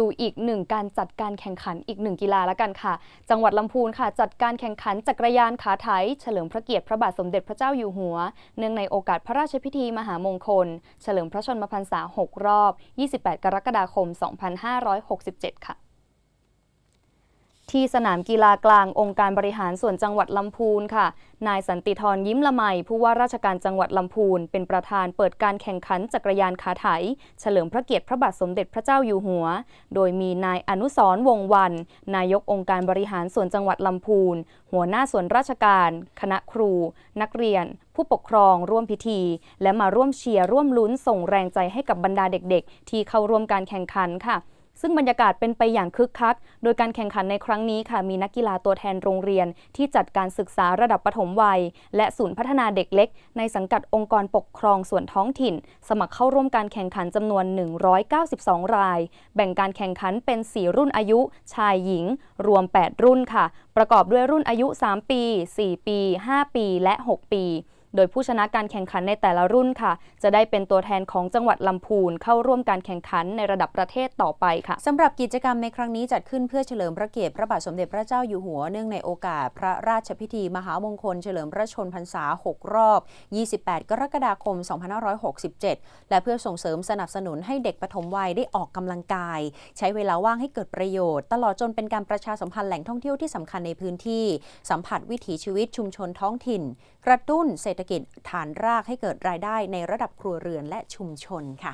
ดูอีกหนึ่งการจัดการแข่งขันอีกหนึ่งกีฬาแล้วกันค่ะ จังหวัดลำพูนค่ะ จัดการแข่งขันจักรยานขาไถเฉลิมพระเกียรติพระบาทสมเด็จพระเจ้าอยู่หัว เนื่องในโอกาสพระราชพิธีมหามงคล เฉลิมพระชนมพรรษา 6 รอบ 28 กรกฎาคม 2567 ค่ะ ที่สนามกีฬากลางองค์การบริหารส่วนจังหวัดลำพูนค่ะ นายสันติธรยิ้มละไมผู้ว่าราชการจังหวัดลำพูน เป็นประธานเปิดการแข่งขันจักรยานขาไถ เฉลิมพระเกียรติพระบาทสมเด็จพระเจ้าอยู่หัว โดยมีนายอนุสรวงวัน นายกองค์การบริหารส่วนจังหวัดลำพูน หัวหน้าส่วนราชการ คณะครู นักเรียน ผู้ปกครองร่วมพิธี และมาร่วมเชียร์ร่วมลุ้นส่งแรงใจให้กับบรรดาเด็ก ๆ ที่เข้าร่วมการแข่งขันค่ะ ซึ่งบรรยากาศเป็นไปอย่างคึกคัก โดยการแข่งขันในครั้งนี้ค่ะ มีนักกีฬาตัวแทนโรงเรียน ที่จัดการศึกษาระดับปฐมวัย และศูนย์พัฒนาเด็กเล็ก ในสังกัดองค์กรปกครองส่วนท้องถิ่น สมัครเข้าร่วมการแข่งขันจำนวน 192 ราย แบ่งการแข่งขันเป็น 4 รุ่นอายุ ชายหญิง รวม 8 รุ่นค่ะ ประกอบด้วยรุ่นอายุ 3 ปี 4 ปี 5 ปี และ 6 ปี โดยผู้ชนะการแข่งขันในแต่ละรุ่นค่ะ จะได้เป็นตัวแทนของจังหวัดลำพูนเข้าร่วมการแข่งขันในระดับประเทศต่อไปค่ะสำหรับกิจกรรมในครั้งนี้จัดขึ้นเพื่อเฉลิมพระเกียรติพระบาทสมเด็จพระเจ้าอยู่หัวเนื่องในโอกาสพระราชพิธีมหามงคลเฉลิมพระชนมพรรษา 6 รอบ 28 กรกฎาคม 2567 และเพื่อส่งเสริมสนับสนุนให้เด็กปฐมวัยได้ออกกำลังกาย ใช้เวลาว่างให้เกิดประโยชน์ ตลอดจนเป็นการประชาสัมพันธ์แหล่งท่องเที่ยวที่สำคัญในพื้นที่ สัมผัสวิถีชีวิตชุมชนท้องถิ่น กระตุ้นเศรษฐกิจฐานรากให้เกิดรายได้ในระดับครัวเรือนและชุมชนค่ะ